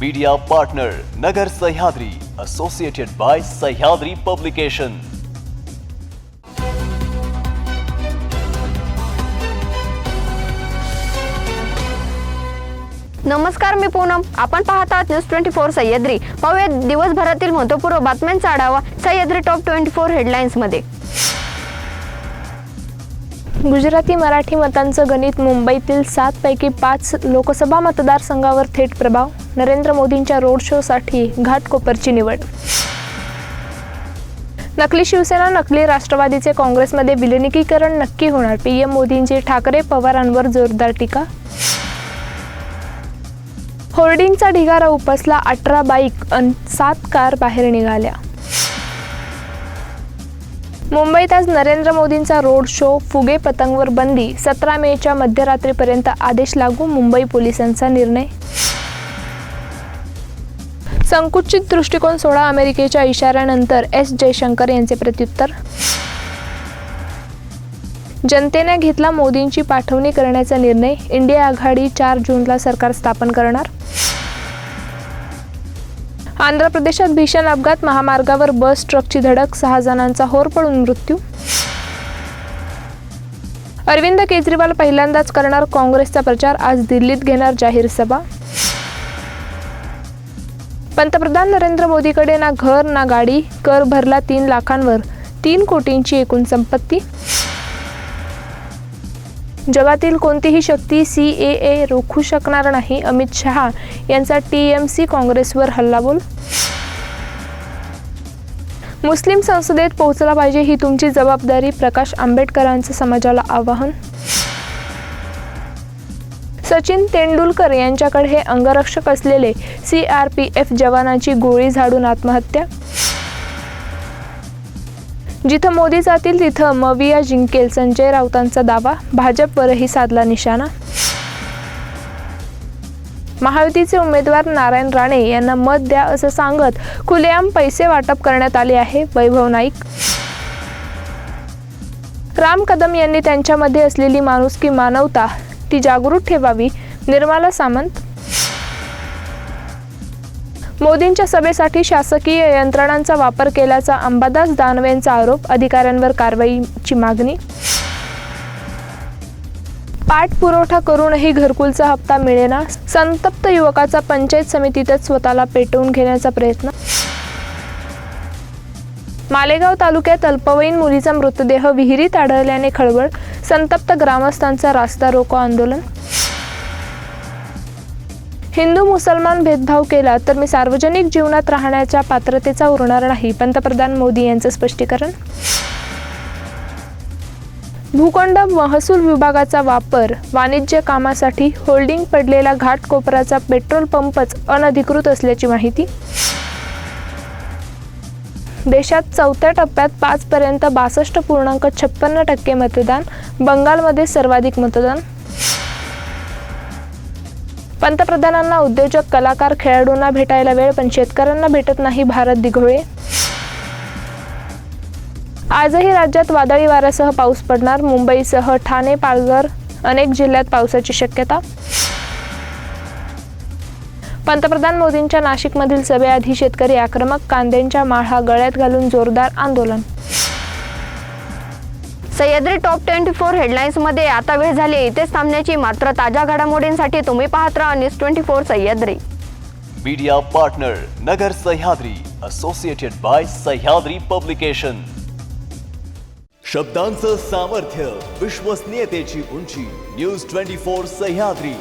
Media partner Nagar Sahyadri associated by Sahyadri publication नमस्कार मी पूनम. आपण पाहत आहात न्यूज ट्वेंटी फोर सह्याद्री. पाहूया दिवसभरातील महत्त्वपूर्ण बातम्यांचा आढावा सह्याद्री टॉप ट्वेंटी फोर हेडलाईन्समध्ये गुजराती मराठी मतांचं गणित मुंबईतील सातपैकी पाच लोकसभा मतदारसंघावर थेट प्रभाव. नरेंद्र मोदींच्या रोड शोसाठी घाटकोपरची निवड. नकली शिवसेना नकली राष्ट्रवादीचे काँग्रेसमध्ये विलिनीकरण नक्की होणार पीएम मोदींची ठाकरे पवारांवर जोरदार टीका. होर्डिंगचा ढिगारा उपसला अठरा बाईक अन सात कार बाहेर निघाल्या. मुंबईत आज नरेंद्र मोदींचा रोड शो फुगे पतंगवर बंदी सतरा मेच्या मध्यरात्रीपर्यंत आदेश लागू मुंबई पोलिसांचा निर्णय. संकुचित दृष्टिकोन सोळा अमेरिकेच्या इशाऱ्यानंतर एस जयशंकर यांचे प्रत्युत्तर. जनतेने घेतला मोदींची पाठवणी करण्याचा निर्णय. इंडिया आघाडी चार जूनला सरकार स्थापन करणार. आंध्र प्रदेशात भीषण अपघात. महामार्गावर बस ट्रकची धडक सहा जणांचा होर पडून मृत्यू. अरविंद केजरीवाल पहिल्यांदाच करणार काँग्रेसचा प्रचार. आज दिल्लीत घेणार जाहीर सभा. पंतप्रधान नरेंद्र मोदीकडे ना घर ना गाडी कर भरला तीन लाखांवर. तीन कोटींची एकूण संपत्ती. जगातील कोणतीही शक्ती सी ए ए रोखू शकणार नाही. अमित शहा यांचा टी एम सी काँग्रेसवर हल्लाबोल. मुस्लिम संसदेत पोहोचला पाहिजे ही तुमची जबाबदारी प्रकाश आंबेडकरांचं समाजाला आवाहन. सचिन तेंडुलकर यांच्याकडे हे अंगरक्षक असलेले सी आर पी एफ जवानाची गोळी झाडून आत्महत्या? जिथं मोदी जातील तिथं मविया जिंकेल संजय राऊतांचा दावा भाजपवरही साधला निशाणा? महायुतीचे उमेदवार नारायण राणे यांना मत द्या असं सांगत खुलेआम पैसे वाटप करण्यात आले आहे वैभव नाईक. राम कदम यांनी त्यांच्यामध्ये असलेली माणुसकी मानवता ती जागृत ठेवावी निर्मला सामंत. मोदींच्या सभेसाठी शासकीय यंत्रणांचा वापर केल्याचा अंबादास दानवेंचा आरोप अधिकाऱ्यांवर कारवाईची मागणी. पाठपुरवठा करूनही घरकुलचा हप्ता मिळेना संतप्त युवकाचा पंचायत समितीतच स्वतःला पेटवून घेण्याचा प्रयत्न. मालेगाव तालुक्यात अल्पवयीन मुलीचा मृतदेह विहिरीत आढळल्याने खळबळ संतप्त ग्रामस्थांचा रास्ता रोको आंदोलन? हिंदू मुसलमान भेदभाव केला तर मी सार्वजनिक जीवनात राहण्याच्या पात्रतेचा उरणार नाही पंतप्रधान मोदी यांचं स्पष्टीकरण? भूखंड महसूल विभागाचा वापर वाणिज्य कामासाठी होल्डिंग पडलेला घाटकोपराचा पेट्रोल पंपच अनधिकृत असल्याची माहिती? देशात चौथ्या टप्प्यात पाचपर्यंत बासष्ट पूर्णांक छप्पन्न टक्के मतदान बंगालमध्ये सर्वाधिक मतदान. पंतप्रधानांना उद्योजक कलाकार खेळाडूंना भेटायला वेळ पण शेतकऱ्यांना भेटत नाही भारत दिघोळे. आजही राज्यात वादळी वाऱ्यासह पाऊस पडणार मुंबईसह ठाणे पालघर अनेक जिल्ह्यात पावसाची शक्यता. पंतप्रधान मोदींच्या नाशिकमधील सभेआधी शेतकरी आक्रमक कांद्यांच्या माळा गळ्यात घालून जोरदार आंदोलन. सह्याद्री टॉप ट्वेंटी फोर हेडलाईन्समध्ये आता वेळ झाली. इथेच थांबण्याची मात्र ताज्या घडामोडींसाठी तुम्ही पाहत राहा news twenty four Sahyadri. Media partner Nagar Sahyadri associated by Sahyadri publication शब्दांचं सामर्थ्य विश्वसनीयतेची उंची न्यूज ट्वेंटी फोर सह्याद्री.